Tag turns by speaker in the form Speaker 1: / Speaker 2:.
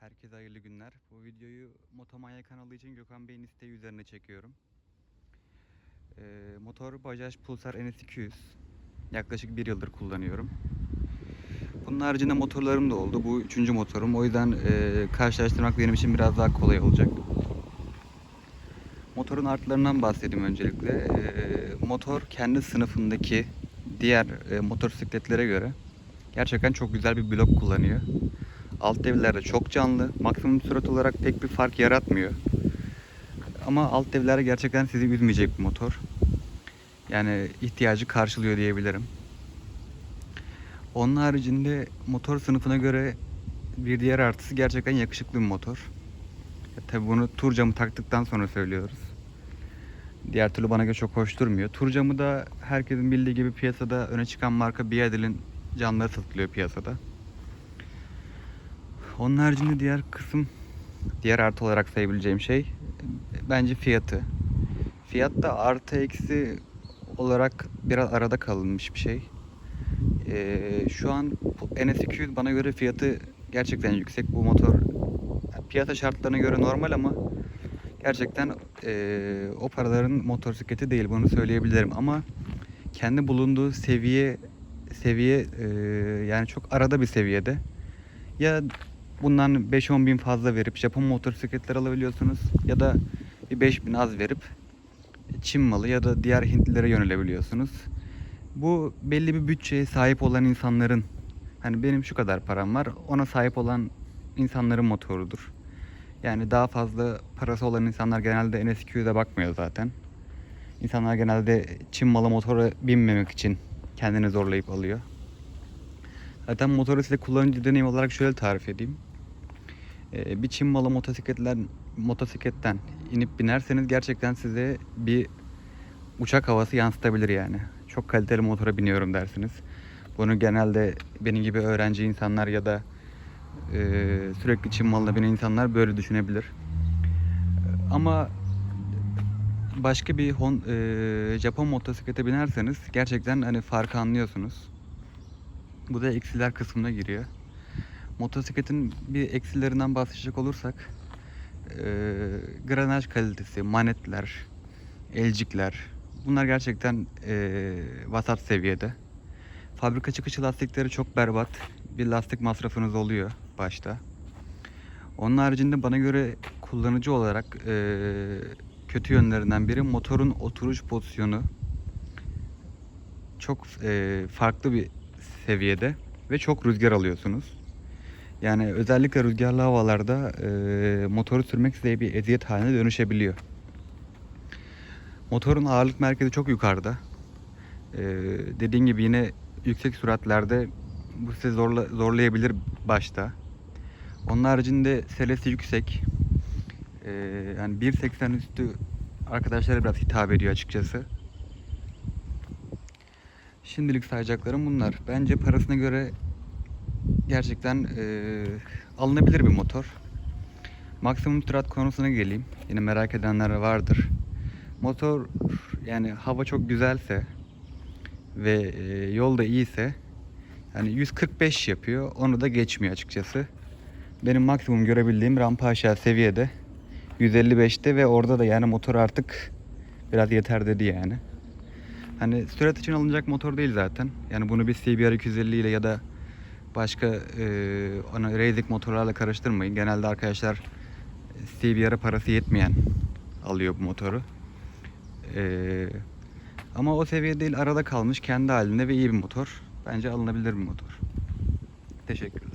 Speaker 1: Herkese hayırlı günler. Bu videoyu Motomanya kanalı için Gökhan Bey'in isteği üzerine çekiyorum. Ee, motor Bajaj Pulsar NS200. Yaklaşık bir yıldır kullanıyorum. Bunun haricinde motorlarım da oldu. Bu üçüncü motorum. O yüzden e, karşılaştırmak benim için biraz daha kolay olacak. Motorun artılarından bahsedeyim öncelikle. Ee, motor kendi sınıfındaki diğer e, motosikletlere göre gerçekten çok güzel bir blok kullanıyor. Alt devlerde çok canlı. Maksimum sürat olarak pek bir fark yaratmıyor. Ama alt devler gerçekten sizi üzmeyecek bir motor. Yani ihtiyacı karşılıyor diyebilirim. Onun haricinde motor sınıfına göre bir diğer artısı gerçekten yakışıklı bir motor. Ya tabii bunu tur camı taktıktan sonra söylüyoruz. Diğer türlü bana göre çok hoş durmuyor. Tur camı da herkesin bildiği gibi piyasada öne çıkan marka Biadel'in camları satılıyor piyasada. Onun haricinde diğer kısım, diğer artı olarak sayabileceğim şey bence fiyatı. Fiyat da artı eksi olarak biraz arada kalınmış bir şey. Ee, şu an bu NS200 bana göre fiyatı gerçekten yüksek. Bu motor piyasa şartlarına göre normal ama gerçekten ee, o paraların motosikleti değil bunu söyleyebilirim ama kendi bulunduğu seviye seviye ee, yani çok arada bir seviyede ya bundan 5-10 bin fazla verip Japon motosikletler alabiliyorsunuz ya da bir 5 bin az verip Çin malı ya da diğer Hintlilere yönelebiliyorsunuz. Bu belli bir bütçeye sahip olan insanların hani benim şu kadar param var ona sahip olan insanların motorudur. Yani daha fazla parası olan insanlar genelde NS200'e bakmıyor zaten. İnsanlar genelde Çin malı motora binmemek için kendini zorlayıp alıyor. Zaten motoru size kullanıcı deneyim olarak şöyle tarif edeyim. Ee, bir Çin malı motosikletler motosikletten inip binerseniz gerçekten size bir uçak havası yansıtabilir yani. Çok kaliteli motora biniyorum dersiniz. Bunu genelde benim gibi öğrenci insanlar ya da e, sürekli Çin malına binen insanlar böyle düşünebilir. Ama başka bir Hon, e, Japon motosiklete binerseniz gerçekten hani farkı anlıyorsunuz. Bu da eksiler kısmına giriyor. Motosikletin bir eksilerinden bahsedecek olursak e, granaj kalitesi, manetler, elcikler bunlar gerçekten e, vasat seviyede. Fabrika çıkışı lastikleri çok berbat. Bir lastik masrafınız oluyor başta. Onun haricinde bana göre kullanıcı olarak e, kötü yönlerinden biri motorun oturuş pozisyonu çok e, farklı bir seviyede ve çok rüzgar alıyorsunuz. Yani özellikle rüzgarlı havalarda e, motoru sürmek size bir eziyet haline dönüşebiliyor. Motorun ağırlık merkezi çok yukarıda. E, dediğim gibi yine yüksek süratlerde bu sizi zorla, zorlayabilir başta. Onun haricinde selesi yüksek. E, yani 1.80 üstü arkadaşlara biraz hitap ediyor açıkçası. Şimdilik sayacaklarım bunlar. Bence parasına göre gerçekten e, alınabilir bir motor. Maksimum sürat konusuna geleyim. Yine merak edenler vardır. Motor yani hava çok güzelse ve e, yol da iyiyse yani 145 yapıyor. Onu da geçmiyor açıkçası. Benim maksimum görebildiğim rampa aşağı seviyede 155'te ve orada da yani motor artık biraz yeter dedi yani. Hani sürat için alınacak motor değil zaten. Yani bunu bir CBR 250 ile ya da başka e, ona racing motorlarla karıştırmayın. Genelde arkadaşlar CBR'a parası yetmeyen alıyor bu motoru. E, ama o seviye değil arada kalmış kendi halinde ve iyi bir motor. Bence alınabilir bir motor. Teşekkürler.